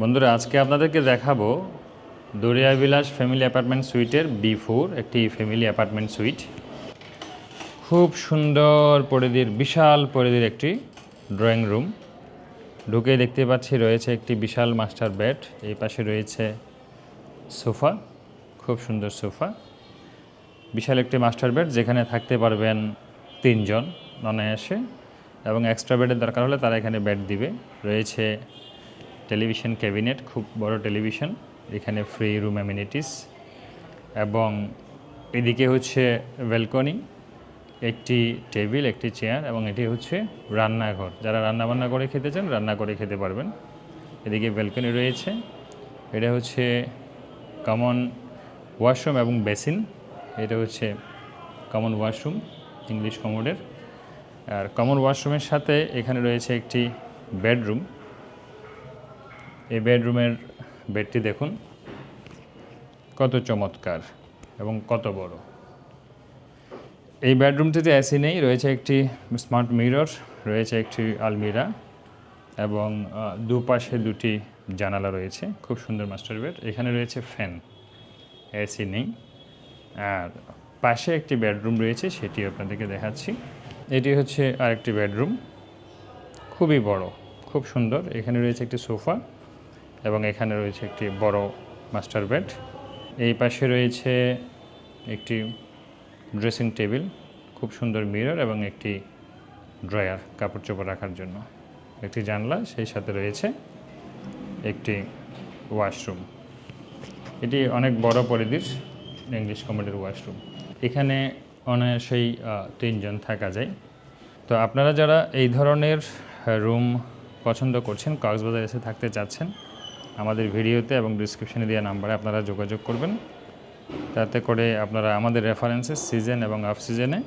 বন্ধুরা, আজকে আপনাদেরকে দেখাবো দরিয়া বিলাস ফ্যামিলি অ্যাপার্টমেন্ট সুইটের বি ফোর, একটি ফ্যামিলি অ্যাপার্টমেন্ট সুইট। খুব সুন্দর পরিধির, বিশাল পরিধির একটি ড্রয়িং রুম। ঢুকে দেখতে পাচ্ছি রয়েছে একটি বিশাল মাস্টার বেড, এই পাশে রয়েছে সোফা, খুব সুন্দর সোফা। বিশাল একটি মাস্টার বেড, যেখানে থাকতে পারবেন তিনজন অনায়াসে, এবং এক্সট্রা বেডের দরকার হলে তারা এখানে বেড দিবে। রয়েছে টেলিভিশন ক্যাবিনেট, খুব বড় টেলিভিশন, এখানে ফ্রি রুম অ্যামিনিটিস এবং এদিকে হচ্ছে ব্যালকনি একটি টেবিল একটি চেয়ার এবং এটি হচ্ছে রান্নাঘর। যারা রান্না বান্না করে খেতে চান, রান্না করে খেতে পারবেন। এদিকে ব্যালকনি রয়েছে। এটা হচ্ছে কমন ওয়াশরুম এবং বেসিন এটা হচ্ছে কমন ওয়াশরুম ইংলিশ কমোডের আর কমন ওয়াশরুমের সাথে এখানে রয়েছে একটি বেডরুম এই বেডরুমের বেডটি দেখুন। কত চমৎকার এবং কত বড়। এই বেডরুমটিতে এসি নেই, রয়েছে একটি স্মার্ট মিরর, রয়েছে একটি আলমিরা এবং দুপাশে দুটি জানালা রয়েছে, খুব সুন্দর মাস্টার বেড। এখানে রয়েছে ফ্যান, এসি নেই। আর পাশে একটি বেডরুম রয়েছে সেটি আপনাদেরকে দেখাচ্ছি। এটি হচ্ছে আরেকটি বেডরুম, খুবই বড়, খুব সুন্দর। এখানে রয়েছে একটি সোফা এবং এখানে রয়েছে একটি বড় মাস্টার বেড। এই পাশে রয়েছে একটি ড্রেসিং টেবিল, খুব সুন্দর মিরর এবং একটি ড্রয়ার কাপড় চোপড় রাখার জন্য। একটি জানলা, সেই সাথে রয়েছে একটি ওয়াশরুম। এটি অনেক বড় পরিধির ইংলিশ কমেডির ওয়াশরুম। এখানে অনায়াসেই তিনজন থাকা যায়। তো আপনারা যারা এই ধরনের রুম পছন্দ করছেন, কক্সবাজার এসে থাকতে চাচ্ছেন আমাদের ভিডিওতে এবং ডিসক্রিপশনে দেওয়া নাম্বারে আপনারা যোগাযোগ করবেন। তাতে করে আপনারা আমাদের রেফারেন্সে সিজন এবং অফ সিজনে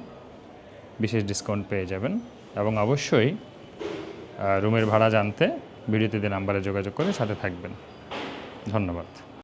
বিশেষ ডিসকাউন্ট পেয়ে যাবেন এবং অবশ্যই রুমের ভাড়া জানতে ভিডিওতে দিয়ে নাম্বারে যোগাযোগ করে সাথে থাকবেন। ধন্যবাদ।